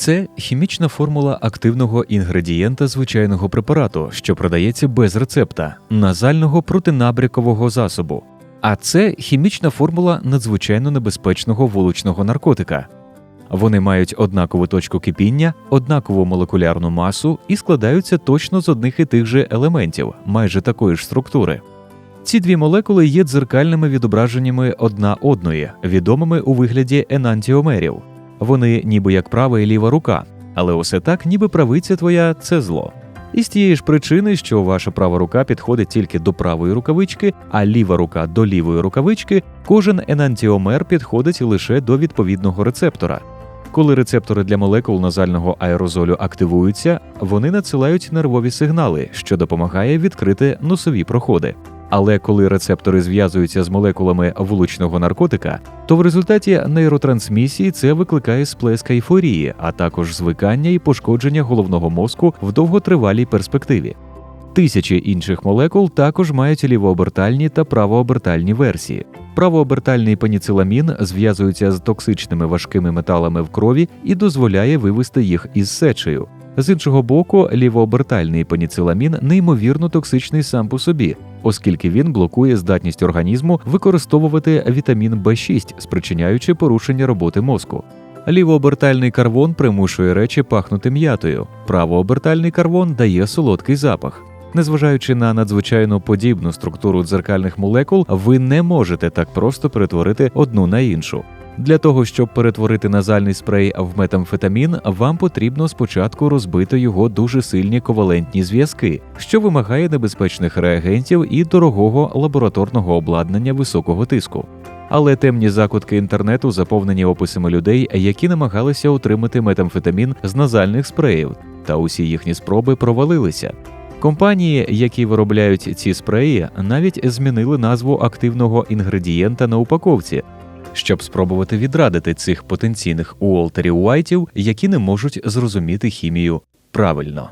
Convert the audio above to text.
Це хімічна формула активного інгредієнта звичайного препарату, що продається без рецепта, назального протинабрякового засобу. А це хімічна формула надзвичайно небезпечного вуличного наркотика. Вони мають однакову точку кипіння, однакову молекулярну масу і складаються точно з одних і тих же елементів, майже такої ж структури. Ці дві молекули є дзеркальними відображеннями одна одної, відомими у вигляді енантіомерів. Вони ніби як права і ліва рука, але усе так, ніби правиця твоя це зло. І з тієї ж причини, що ваша права рука підходить тільки до правої рукавички, а ліва рука до лівої рукавички, кожен енантіомер підходить лише до відповідного рецептора. Коли рецептори для молекул назального аерозолю активуються, вони надсилають нервові сигнали, що допомагає відкрити носові проходи. Але коли рецептори зв'язуються з молекулами вуличного наркотика, то в результаті нейротрансмісії це викликає сплеск ейфорії, а також звикання і пошкодження головного мозку в довготривалій перспективі. Тисячі інших молекул також мають лівообертальні та правообертальні версії. Правообертальний пеніциламін зв'язується з токсичними важкими металами в крові і дозволяє вивести їх із сечею. З іншого боку, лівообертальний пеніциламін неймовірно токсичний сам по собі, оскільки він блокує здатність організму використовувати вітамін В6, спричиняючи порушення роботи мозку. Лівообертальний карвон примушує речі пахнути м'ятою, правообертальний карвон дає солодкий запах. Незважаючи на надзвичайно подібну структуру дзеркальних молекул, ви не можете так просто перетворити одну на іншу. Для того, щоб перетворити назальний спрей в метамфетамін, вам потрібно спочатку розбити його дуже сильні ковалентні зв'язки, що вимагає небезпечних реагентів і дорогого лабораторного обладнання високого тиску. Але темні закутки інтернету заповнені описами людей, які намагалися отримати метамфетамін з назальних спреїв, та усі їхні спроби провалилися. Компанії, які виробляють ці спреї, навіть змінили назву активного інгредієнта на упаковці, щоб спробувати відрадити цих потенційних Уолтерів Уайтів, які не можуть зрозуміти хімію правильно.